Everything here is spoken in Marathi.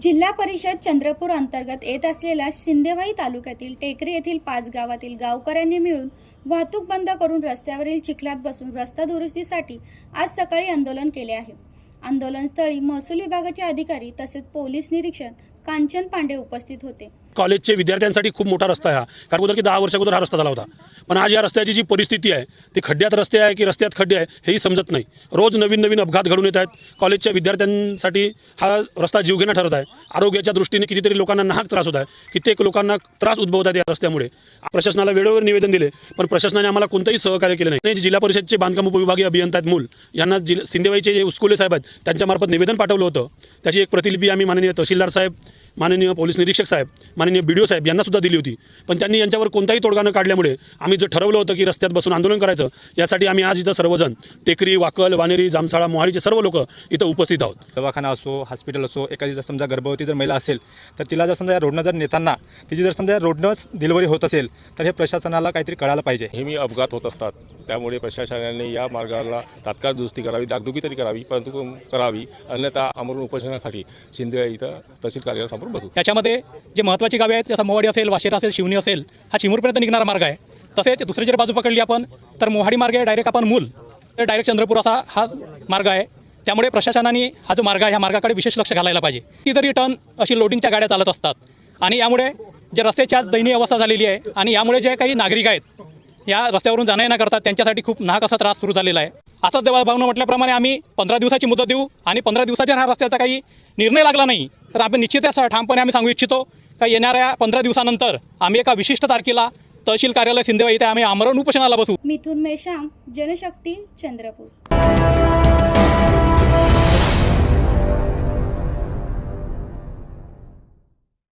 जिल्हा परिषद चंद्रपूर अंतर्गत येत असलेल्या शिंदेवाई तालुक्यातील टेकरी येथील पाच गावातील गावकऱ्यांनी मिळून वाहतूक बंद करून रस्त्यावरील चिखलात बसून रस्ता दुरुस्तीसाठी आज सकाळी आंदोलन केले आहे. आंदोलनस्थळी महसूल विभागाचे अधिकारी तसेच पोलीस निरीक्षक कांचन पांडे उपस्थित होते. कॉलेजचे विद्यार्थ्यांसाठी खूप मोठा रस्ता आहे हा. कारण अगोदर की दहा वर्ष अगोदर हा रस्ता झाला होता. पण आज या रस्त्याची जी परिस्थिती आहे ती खड्ड्यात रस्ते आहे की रस्त्यात खड्डे आहे हेही समजत नाही. रोज नवीन नवीन अपघात घडून येत आहेत. कॉलेजच्या विद्यार्थ्यांसाठी हा रस्ता जीवघेणा ठरत आहे. आरोग्याच्या दृष्टीने कितीतरी लोकांना नाहक त्रास होत आहे. कित्येक लोकांना त्रास उद्भवत आहेत या रस्त्यामुळे. प्रशासनाला वेळेवर निवेदन दिले पण प्रशासनाने आम्हाला कोणतंही सहकार्य केलं नाही. जिल्हा परिषदचे बांधकाम उपविभागीय अभियंता आहेत मूल. यांना जिल सिंदेवाईचे जे उस्कुले साहेब आहेत त्यांच्यामार्फत निवेदन पाठवलं होतं. त्याची एक प्रतिलिपी आम्ही माननीय तहसीलदार साहेब माननीय पोलीस निरीक्षक साहेब माननीय बी डी ओ साहेब यांना सुद्धा दिली होती. पण त्यांनी यांच्यावर कोणताही तोडगा न काढल्यामुळे आम्ही जे ठरवलं होतं की रस्त्यात बसून आंदोलन करायचं यासाठी आम्ही आज इथं सर्वजण टेकरी वाकल वानेरी जामसाळा मोहाळीचे सर्व लोक इथं उपस्थित आहोत. दवाखाना असो हॉस्पिटल असो एखादी जर समजा गर्भवती जर महिला असेल तर तिला जर समजा या रोडनं जर नेताना तिची जर समजा या रोडनंच डिलिव्हरी होत असेल तर हे प्रशासनाला काहीतरी कळायला पाहिजे. नेहमी अपघात होत असतात. त्यामुळे प्रशासनाने या मार्गाला तात्काळ दुरुस्ती करावी डागडुगी तरी करावी परंतु करावी अन्यथा आमरण उपोषणासाठी शिंदे इथं तहसील कार्यालयासमोर बसू याच्यामध्ये जे महत्त्वाची गावे आहेत जसं मोवाडी असेल वाशेरा असेल शिवणी असेल हा चिमूरपर्यंत निघणारा मार्ग आहे. तसेच दुसरी जर बाजू पकडली आपण तर मोहाडी मार्ग आहे डायरेक्ट आपण मूल तर डायरेक्ट चंद्रपूर असा हा मार्ग आहे. त्यामुळे प्रशासनाने हा जो मार्ग आहे ह्या मार्गाकडे विशेष लक्ष घालायला पाहिजे. ती तरी टर्न अशी लोडिंगच्या गाड्या चालत असतात आणि यामुळे जे रस्त्याची आज दयनीय अवस्था झालेली आहे आणि यामुळे जे काही नागरिक आहेत या रस्त्यावरून जाणं येणं करतात त्यांच्यासाठी खूप नाहक असा त्रास सुरू झालेला आहे. असंच देवा भावनं म्हटल्याप्रमाणे आम्ही पंधरा दिवसाची मुदत देऊ आणि पंधरा दिवसाच्या हा रस्त्याचा काही निर्णय लागला नाही तर आपण निश्चित असं ठामपणे आम्ही सांगू इच्छितो का येणाऱ्या पंधरा दिवसानंतर आम्ही एका विशिष्ट तारखेला तहसील कार्यालय सिंधेवाई इथे आम्ही आमरण उपोषणाला बसू. मिथुन मेश्राम जनशक्ती चंद्रपूर.